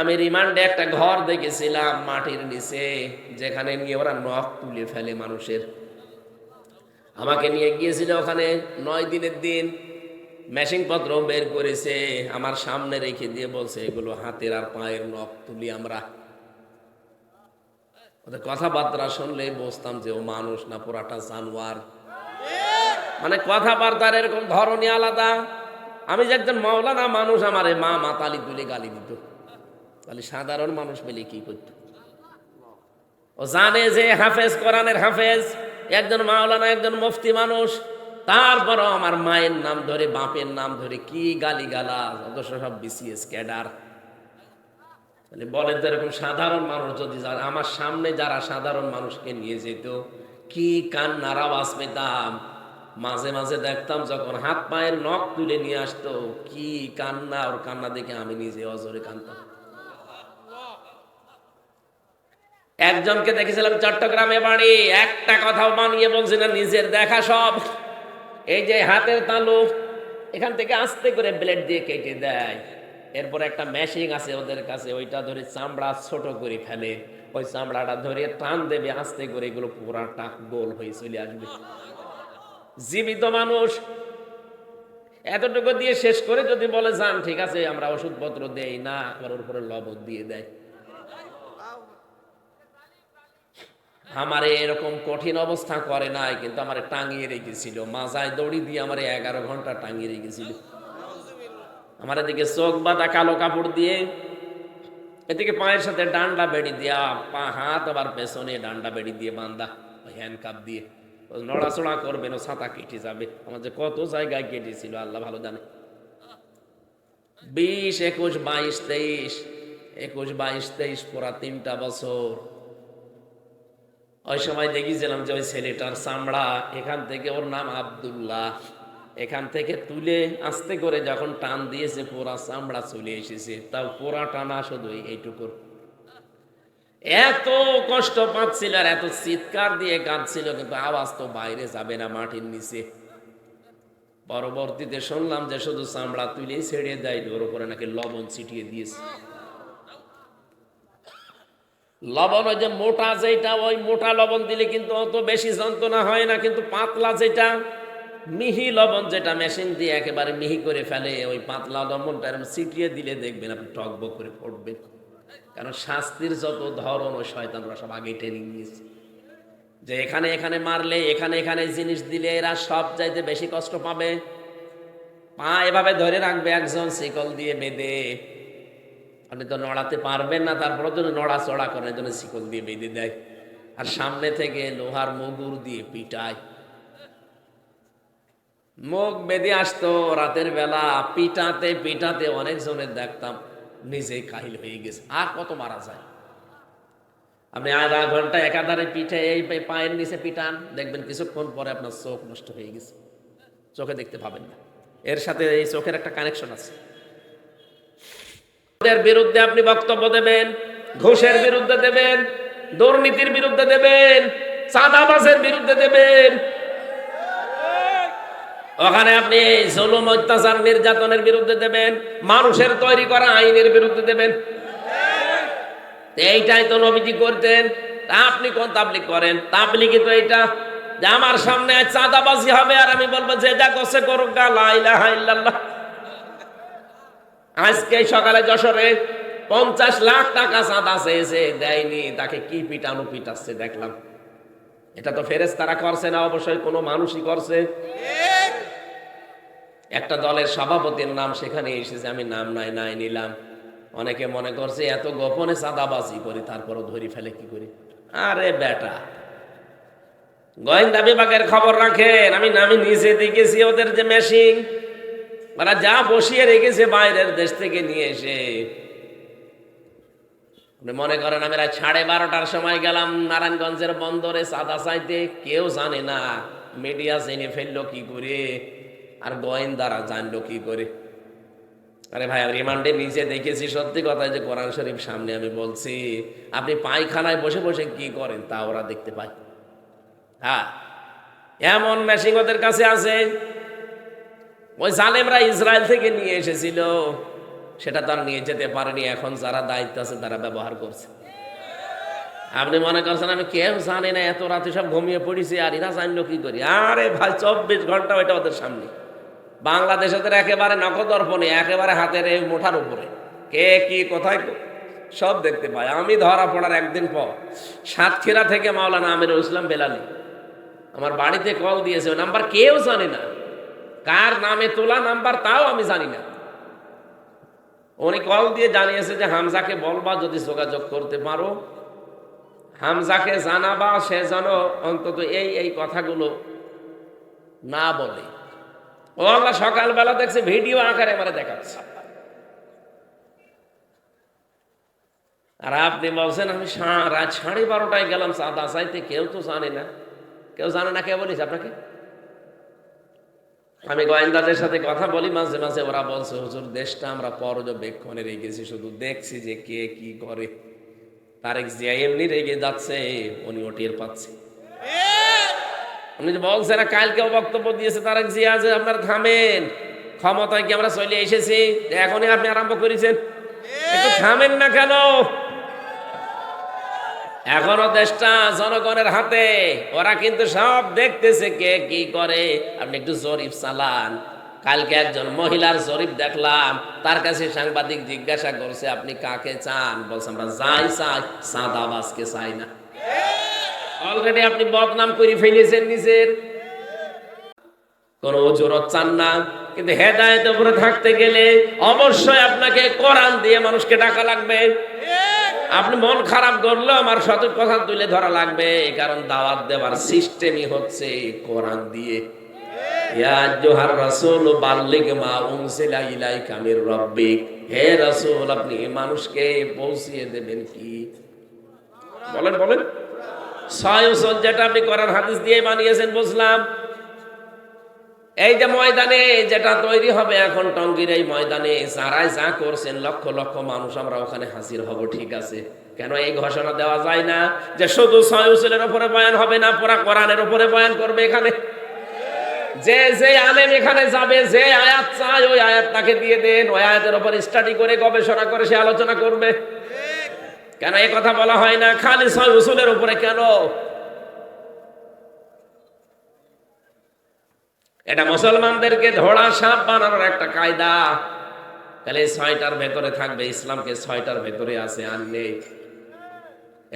আমি রিমান্ডে একটা ঘর দেখেছিলাম মাটির নিচে, যেখানে নিয়ে ওরা নখ তুলে ফেলে মানুষের। আমাকে নিয়ে গিয়েছিল ওখানে নয় দিনের দিন মেশিং পত্র বের করেছে, আমার সামনে রেখে দিয়ে বলছে, এগুলো হাতের আর পায়ের নখ তুলি আমরা। ওদের কথাবার্তা শুনলে বুঝতাম যে ও মানুষ না পুরাটা জানোয়ার। মানে কথাবার্তার এরকম ধরনই আলাদা। আমি যে একজন মাওলানা মানুষ, আমার মা মাতালি তুলে গালি দিত। তাহলে সাধারণ মানুষ পেলে কি করত? ও জানে যে হাফেজ কোরআনের হাফেজ, একজন মাওলানা, একজন মুফতি মানুষ, তারপরও আমার মায়ের নাম ধরে, বাপের নাম ধরে কি গালি গালা অথচ সব বিসিএস ক্যাডার। তাহলে বলেন তো এরকম সাধারণ মানুষ যদি আমার সামনে যারা সাধারণ মানুষকে নিয়ে যেত, কি কান্নার আওয়াজ পেতাম? মাঝে মাঝে দেখতাম যখন হাত পায়ের নখ তুলে নিয়ে আসতো, কি কান্না, ওর কান্না দেখে আমি নিজে অজরে কান্দতাম একজনকে দেখেছিলাম চট্টগ্রামে বাড়ি, একটা কথাও বানিয়ে বলছে না, নিজের দেখা সব। এই যে হাতের তালু, এখান থেকে আস্তে করে ব্লেড দিয়ে কেটে দেয়। এরপর একটা মেশিন আছে ওদের কাছে, ওইটা ধরে চামড়া ছোট করে ফেলে। ওই চামড়াটা ধরে টান দেবে, আস্তে করে এগুলো পুরাটা গোল হয়ে চলে আসবে। জীবিত মানুষ। এতটুকু দিয়ে শেষ করে যদি বলে, যান, ঠিক আছে, আমরা ওষুধপত্র দেই না আবার ওর উপরে লবণ দিয়ে দেয়। আমার এরকম কঠিন অবস্থা করে নাই, কিন্তু আমার টাঙিয়ে রেখেছিল। মাজায় দড়ি দিয়ে আমার এগারো ঘণ্টা টাঙিয়ে রেখেছিল। আমার এদিকে চোখ বাঁধা কালো কাপড় দিয়ে, এদিকে পায়ের সাথে ডান্ডা বেড়ি দিয়া, পা, হাত আবার পেছনে ডান্ডা বেড়ি দিয়ে বান্ধা হ্যান্ড কাপ দিয়ে। ও নড়াচড়া করবে না, ছাতা কেটে যাবে। আমার যে কত জায়গায় কেটেছিল, আল্লাহ ভালো জানে। বিশ, একুশ, বাইশ, তেইশ, একুশ, বাইশ, তেইশ, পুরা তিনটা বছর ওই সময় দেখেছিলাম যে ওই ছেলেটার চামড়া এখান থেকে ওর নাম আবদুল্লাহ। এখান থেকে তুলে আস্তে করে যখন টান দিয়েছে, পোড়া চামড়া চলে এসেছে। তাও পোড়া টানা শুধু এইটুকুর এত কষ্ট পাচ্ছিল আর এত চিৎকার দিয়ে কাঁদছিল, কিন্তু আওয়াজ তো বাইরে যাবে না মাটির নিচে। পরবর্তীতে শুনলাম যে শুধু চামড়া তুলে ছেড়ে দেয়, ওর উপরে নাকি লবণ ছিটিয়ে দিয়েছে। লবণ ওই যে মোটা যেটা ওই মোটা লবণ দিলে কিন্তু অত বেশি যন্ত্রণা হয় না, কিন্তু পাতলা যেটা মিহি লবণ যেটা মেশিন দিয়ে একেবারে মিহি করে ফেলে, ওই পাতলা লবণটা এরকম ছিটিয়ে দিলে দেখবেন আপনি টকবক করে পড়বেন কারণ শাস্তির যত ধরন, ওই শয়তানরা সব আগে ট্রেনিং নিয়েছে। যে এখানে এখানে মারলে, এখানে এখানে জিনিস দিলে এরা সব চাইতে বেশি কষ্ট পাবে। পা এভাবে ধরে রাখবে, একজন শিকল দিয়ে বেঁধে আপনি তো নড়াতে পারবেন না তারপরে জন্য নড়া চড়া করার জন্য শিকল দিয়ে বেঁধে দেয়। আর সামনে থেকে লোহার মগুর দিয়ে পিটায়। মুখ বেঁধে আসতো রাতের বেলা, পিটাতে পিটাতে অনেক জনের দেখতাম নিজেই কাহিল হয়ে গেছে, আর কত মারা যায়। আপনি আধা ঘণ্টা একাধারে পিঠে এই পায়ের নিচে পিটান, দেখবেন কিছুক্ষণ পরে আপনার চোখ নষ্ট হয়ে গেছে। চোখে দেখতে পাবেন না। এর সাথে এই চোখের একটা কানেকশন আছে। এর বিরুদ্ধে আপনি বক্তব্য দেবেন, ঘুষের বিরুদ্ধে দেবেন, দুর্নীতির বিরুদ্ধে দেবেন, চাঁদাবাজের বিরুদ্ধে দেবেন। ওখানে আপনি জুলুম, অত্যাচার, নির্যাতনের বিরুদ্ধে দেবেন, মানুষের তৈরি করা আইনের বিরুদ্ধে দেবেন। এইটাই তো নবীজি করতেন আপনি কোন তাবলিক করেন? তাবলিকি তো এইটা, যে আমার সামনে চাঁদাবাজি হবে আর আমি বলব, যে যা করছে করুক গা, লা ইলাহা ইল্লাল্লাহ। আজকে সকালে যশোরে পঞ্চাশ লাখ টাকা চাঁদা চেয়েছে দেয়নি, তাকে কি পিটানো পিটাচ্ছে দেখলাম। এটা তো ফেরেস তারা করছে না, অবশ্যই কোনো মানুষই করছে। একটা দলের সভাপতির নাম সেখানে এসেছে, আমি নাম নাই নাই নিলাম। অনেকে মনে করছে, এত গোপনে চাঁদাবাজি করি, তারপরও ধরি ফেলে কি করি? আরে বেটা, গোয়েন্দা বিভাগের খবর রাখেন, আমি নামি নিজে দেখেছি ওদের যে মেশিন ওরা যা বসিয়ে রেখেছে বাইরের দেশ থেকে নিয়ে এসে। মনে করেন, আমি সাড়ে বারোটার সময় গেলাম নারায়ণগঞ্জের বন্দরে সাদা চাইতে, কেউ জানে না মিডিয়া জেনে ফেলল কি করে, আর গোয়েন্দারা জানলো কি করে। আরে ভাই রিমান্ডে নিচে দেখেছি সত্যি কথা যে কোরআন শরীফ সামনে আমি বলছি, আপনি পায়খানায় বসে বসে কি করেন তা ওরা দেখতে পায়। হ্যাঁ এমন মেশিন ওদের কাছে আছে ওই জালেমরা ইসরায়েল থেকে নিয়ে এসেছিল। সেটা তার নিয়ে যেতে পারেনি, এখন যারা দায়িত্ব আছে তারা ব্যবহার করছে। আপনি মনে করছেন আমি কেউ জানি না, এত রাতে সব ঘুমিয়ে পড়েছি আর এরা জানলো কি করি? আরে ভাই, চব্বিশ ঘণ্টা ওইটা ওদের সামনে। বাংলাদেশ ওদের একেবারে নখদর্পণে, একেবারে হাতের এই মোঠার উপরে। কে কি, কোথায় সব দেখতে পায়। আমি ধরা পড়ার একদিন পর সাতক্ষীরা থেকে মাওলানা আমির ইসলাম বেলালি। আমার বাড়িতে কল দিয়েছে ওই নাম্বার কেউ জানে না। কার নামে তোলা নাম্বার তাও আমি জানি না। উনি কল দিয়ে জানিয়েছে যে হামজাকে বলবা যদি যোগাযোগ করতে পারো। হামজাকে জানাবা, সে যেন অন্তত এই এই কথাগুলো না বলে। ও আমরা সকালবেলা দেখছি ভিডিও আকারে আমার দেখাচ্ছে। আর আপনি বলছেন, আমি রাত সাড়ে বারোটায় গেলাম চাঁদা চাইতে কেউ তো জানে না। কেউ জানে না, কে বলিস আপনাকে? আমি গোয়েন্দাদের সাথে কথা বলি, মাঝে মাঝে ওরা বলছে, হুজুর, দেশটা আমরা পর্যবেক্ষণে রেখেছি শুধু দেখছি যে কে কি করে। তারেক জিয়া এমনি রেগে যাচ্ছে উনি ও টের পাচ্ছে। উনি যে বলছে না, কালকেও বক্তব্য দিয়েছে তারেক জিয়া যে আপনার থামেন ক্ষমতায় কি আমরা চলে এসেছি? এখনই আপনি আরম্ভ করেছেন? একটু থামেন না কেন? এখনও দেশটা জনগণের হাতে। ওরা কিন্তু সব দেখতেছে কে কি করে। আপনি একটু জরিপ চালান। কালকে একজন মহিলার জরিপ দেখলাম। তার কাছে সাংবাদিক জিজ্ঞাসা করছে, আপনি কাকে চান? বলছে, আমরা যাই চাই সাদাবাসকে চাই না। অলরেডি আপনি বদনাম করে ফেলেছেন নিজের। কোন জোরত চান না। কিন্তু হেদায়ত উপরে থাকতে গেলে অবশ্যই আপনাকে কোরআন দিয়ে মানুষকে ডাকা লাগবে। আপনি মন খারাপ করলেও আমার সঠিক কথা তুলে ধরা লাগবে কারণ দাওয়াত দেওয়ার সিস্টেমই হচ্ছে কোরআন দিয়ে। হে রাসূল, আপনি মানুষকে পৌঁছিয়ে দেবেন কি? বলেন বলেন। যেটা আপনি হাদিস দিয়ে বানিয়েছেন, বুঝলাম। এই যে ময়দানে যেটা তৈরি হবে এখন টঙ্গির এই ময়দানে যারাই যা করছেন, লক্ষ লক্ষ মানুষ আমরা ওখানে হাজির হব, ঠিক আছে। কেন এই ঘোষণা দেওয়া যায় না যে শুধু ছয় উসুলের উপরে বয়ান হবে না, পুরা কোরআনের উপরে বয়ান করবে এখানে? যে যে আলেম এখানে যাবে, যে আয়াত চায়, ওই আয়াত তাকে দিয়ে দেন, ওই আয়াতের উপর স্টাডি করে, গবেষণা করে, সে আলোচনা করবে। কেন এই কথা বলা হয় না? খালি ছয় উসুলের উপরে কেন? এটা মুসলমানদেরকে ধোড়া সাপ বানানোর একটা কায়দা। তাহলে ছয়টার ভেতরে থাকবে ইসলামকে ছয়টার ভেতরে আছে আর নেই।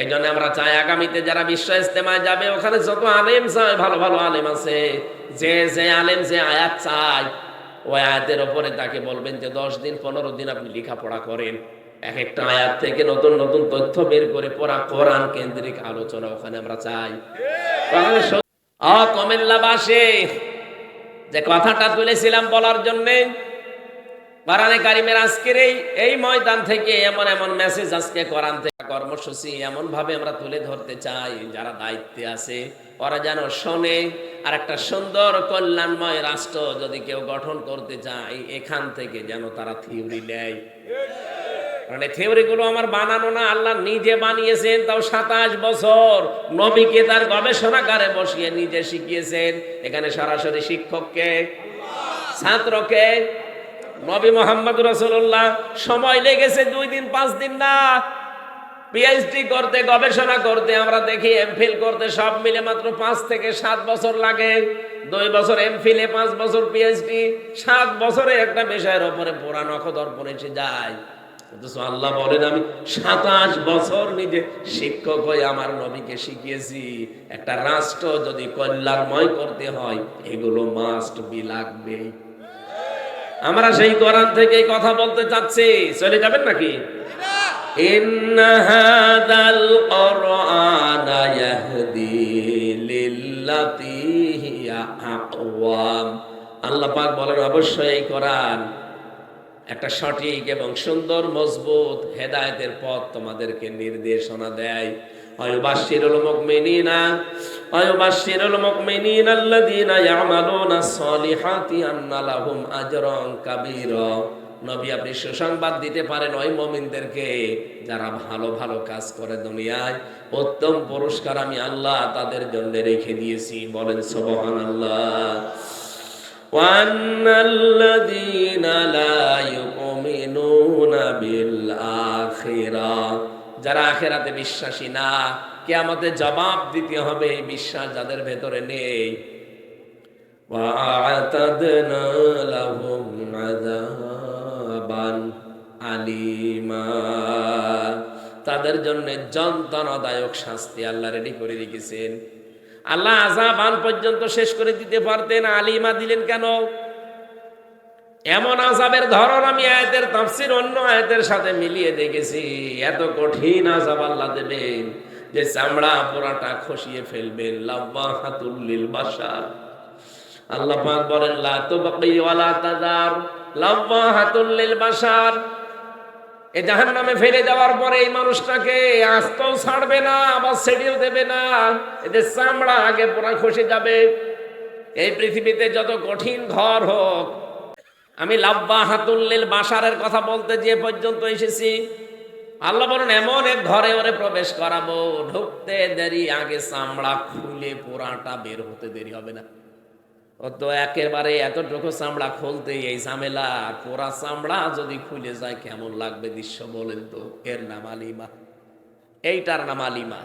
এই জন্য আমরা চাই আগামীতে যারা বিশ্ব ইস্তেমায় যাবে ওখানে যত আলেম চায় ভালো ভালো আলেম আছে। যে যে আলেম যে আয়াত চায় ওই আয়াতের ওপরে তাকে বলবেন যে দশ দিন পনেরো দিন আপনি লেখাপড়া করেন। এক একটা আয়াত থেকে নতুন নতুন তথ্য বের করে পড়া কোরআন কেন্দ্রিক আলোচনা ওখানে আমরা চাই। কমেল্লাবাসে! যে কথাটা তুলেছিলাম বলার জন্যে, বারানে কারিমের আজকের এই এই ময়দান থেকে এমন এমন মেসেজ আজকে কোরআন থেকে, কর্মসূচি এমন ভাবে আমরা তুলে ধরতে চাই। যারা দায়িত্বে আছে, ওরা যেন শোনে। আর একটা সুন্দর কল্যাণময় রাষ্ট্র যদি কেউ গঠন করতে চায়, এখান থেকে যেন তারা থিওরি নেয়। কারণ এই থিওরিগুলো আমার বানানো না, আল্লাহ নিজে বানিয়েছেন, তাও সাতাশ বছর। নবীকে তার গবেষণাগারে বসিয়ে নিজে শিখিয়েছেন। এখানে সরাসরি শিক্ষককে, ছাত্রকে, নবী মোহাম্মদ রসুল্লাহ সময় লেগেছে দুই দিন, পাঁচ দিন না। পিএইচডি করতে, গবেষণা করতে, আমরা দেখি এমফিল করতে সব মিলে মাত্র পাঁচ থেকে সাত বছর লাগে। দুই বছর এমফিলে পাঁচ বছর পিএইচডি সাত বছরে একটা বিষয়ের ওপরে পুরা নখদর্পণ পড়েছে যায়। অথচ আল্লাহ বলেন আমি সাতাশ বছর নিজে শিক্ষক হয়ে আমার নবীকে শিখিয়েছি একটা রাষ্ট্র যদি কল্যাণময় করতে হয় এগুলো মাস্ট বি লাগবেই আমরা সেই কোরআন থেকে কথা বলতে চাচ্ছি চলে যাবেন নাকি إن هذا القرآن يهدي للتي هي أقوم আল্লাহ পাক বলেন অবশ্যই এই কোরআন একটা সঠিক এবং সুন্দর, মজবুত হেদায়েতের পথ তোমাদেরকে নির্দেশনা দেয়। নবী, আপনি সুসংবাদ দিতে পারেন ওই যারা ভালো ভালো কাজ করে দুনিয়ায়। উত্তম পুরস্কার আমি আল্লাহ তাদের জন্য রেখে দিয়েছি। বলেন, সুবহানাল্লাহ। وأن الذين لا يؤمنون ইউমিনুনা বিল আখিরা যারা আখেরাতে বিশ্বাসী না কিয়ামতে জবাব দিতে হবে এই বিশ্বাস যাদের ভেতরে নেই وأعتدنا لهم عذابا আলিমা তাদের জন্য যন্ত্রণাদায়ক শাস্তি আল্লাহ রেডি করে রেখেছেন আল্লাহ আজাবান পর্যন্ত শেষ করে দিতে পারতেন, আলিমা দিলেন কেন? এমন আজাবের ধরন আমি আয়াতের তাফসির অন্য আয়াতের সাথে মিলিয়ে দেখেছি। এত কঠিন আজাব আল্লাহ দেবেন যে চামড়া পোড়াটা খসিয়ে ফেলবেন। লাব্বা হাতুল্লিল বাসার আল্লাহ পাক বলেন, লা তুবকি ওয়ালা তাদার লাব্বা হাতুল্লিল বাসার এ জাহান্নামে ফেলে দেওয়ার পরে এই মানুষটাকে আস্তও ছাড়বে না, আবার ছেড়েও দেবে না। এদের চামড়া আগে পোড়া খসে যাবে। এই পৃথিবীতে যত কঠিন ঘর হোক, আমি লাব্বা হাতুল্লিল বাসারের কথা বলতে যে পর্যন্ত এসেছি, আল্লাহ বলেন, এমন এক ঘরে ওরে প্রবেশ করাবো, ঢুকতে দেরি, আগে চামড়া খুলে পোড়াটা বের হতে দেরি হবে না। ও তো একেবারে এতটুকু চামড়া খুলতে এই ঝামেলা, পোড়া চামড়া যদি খুলে যায় কেমন লাগবে দৃশ্য বলেন তো? এর নাম আলিমা। এইটার নাম আলিমা।